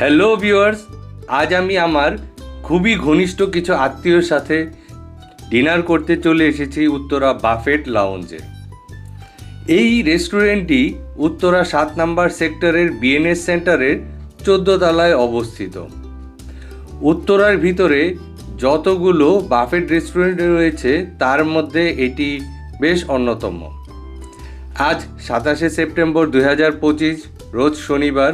Hello viewers আজ আমি আমার খুবই ঘনিষ্ঠ কিছু আত্মীয়র সাথে ডিনার করতে চলে এসেছি উত্তরা বাফেট লাউঞ্জে এই রেস্টুরেন্টটি উত্তরা সাত নাম্বার সেক্টরের বিএনএস সেন্টারের চোদ্দ তলায় অবস্থিত। উত্তরার ভিতরে যতগুলো বাফেট রেস্টুরেন্ট রয়েছে, তার মধ্যে এটি বেশ অন্যতম। আজ সাতাশে সেপ্টেম্বর দুই হাজার পঁচিশ, রোজ শনিবার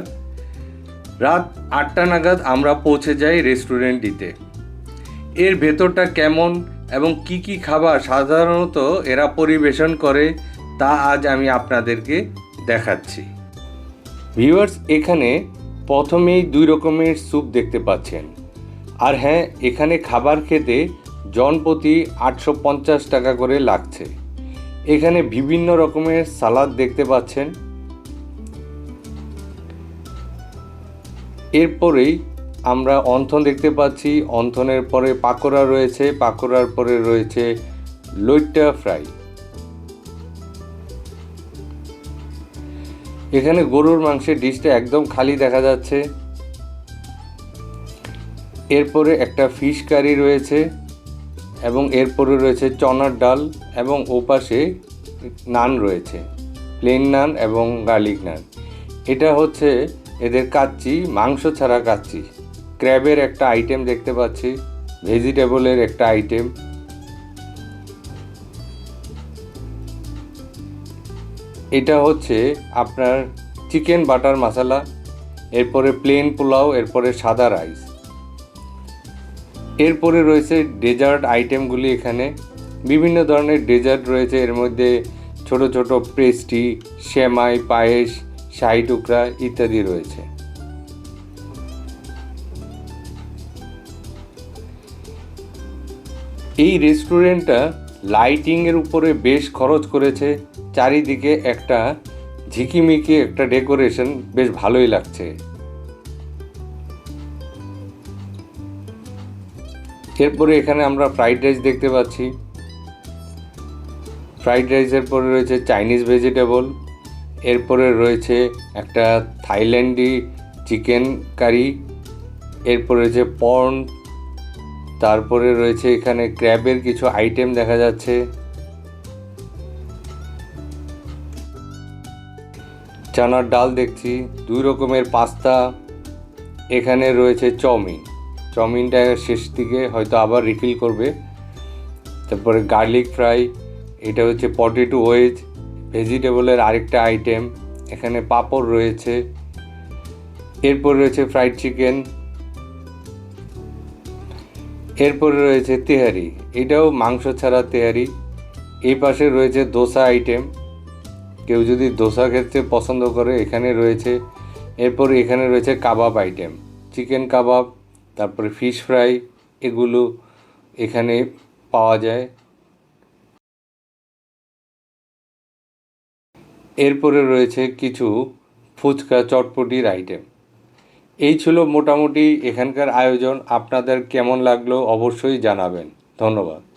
রাত আটটা নাগাদ আমরা পৌঁছে যাই রেস্টুরেন্টটিতে এর ভেতরটা কেমন এবং কি কি খাবার সাধারণত এরা পরিবেশন করে তা আজ আমি আপনাদেরকে দেখাচ্ছি। ভিউয়ার্স এখানে প্রথমেই দুই রকমের স্যুপ দেখতে পাচ্ছেন। আর হ্যাঁ এখানে খাবার খেতে জনপ্রতি আটশো পঞ্চাশ টাকা করে লাগছে। এখানে বিভিন্ন রকমের সালাদ দেখতে পাচ্ছেন। এরপরেই আমরা অন্থন দেখতে পাচ্ছি। অন্থনের পরে পাকোড়া রয়েছে। পাকোড়ার পরে রয়েছে লইট্টা ফ্রাই। এখানে গরুর মাংসের ডিশটা একদম খালি দেখা যাচ্ছে। এরপরে একটা ফিশ কারি রয়েছে এবং এরপরে রয়েছে চনার ডাল এবং ওপাশে নান রয়েছে। প্লেন নান এবং গার্লিক নান। এটা হচ্ছে এদের কাচ্চি, মাংস ছাড়া কাচ্চি। ক্র্যাবের একটা আইটেম দেখতে পাচ্ছি, ভেজিটেবলের একটা আইটেম। এটা হচ্ছে আপনার চিকেন বাটার মশলা, এরপরে প্লেন পোলাও, এরপরে সাদা রাইস এরপরে রয়েছে ডেজার্ট আইটেমগুলি এখানে। বিভিন্ন ধরনের ডেজার্ট রয়েছে, এর মধ্যে ছোট ছোট পেস্ট্রি সেমাই পায়েস শাহি টুকরা ইত্যাদি রয়েছে। এই রেস্টুরেন্টটা লাইটিংয়ের উপরে বেশ খরচ করেছে। চারিদিকে একটা ঝিকিমিকি একটা ডেকোরেশন বেশ ভালোই লাগছে। এরপরে এখানে আমরা ফ্রাইড রাইস দেখতে পাচ্ছি। ফ্রাইড রাইসের পরে রয়েছে চাইনিজ ভেজিটেবল। এরপরে রয়েছে একটা থাইল্যান্ডি চিকেন কারি, এরপরে রয়েছে পর্ন, তারপরে রয়েছে এখানে ক্র্যাবের কিছু আইটেম দেখা যাচ্ছে। চানার ডাল দেখছি, দুই রকমের পাস্তা, এখানে রয়েছে চাউমিন। চাউমিনটা শেষ দিকে হয়তো আবার রিফিল করবে। তারপরে গার্লিক ফ্রাই এটা হচ্ছে পটেটো ওয়েজ ভেজিটেবলের আরেকটা আইটেম, এখানে পাঁপড় রয়েছে। এরপর রয়েছে ফ্রাইড চিকেন। এরপরে রয়েছে তেহারি। এটাও মাংস ছাড়া তেহারি। এই পাশে রয়েছে দোসা আইটেম। কেউ যদি দোসা খেতে পছন্দ করে, এখানে রয়েছে। এরপর এখানে রয়েছে কাবাব আইটেম। চিকেন কাবাব, তারপরে ফিশ ফ্রাই, এগুলো এখানে পাওয়া যায়। এরপরে রয়েছে কিছু ফুচকা চটপটির আইটেম এই ছিল মোটামুটি এখানকার আয়োজন। আপনাদের কেমন লাগল অবশ্যই জানাবেন। ধন্যবাদ।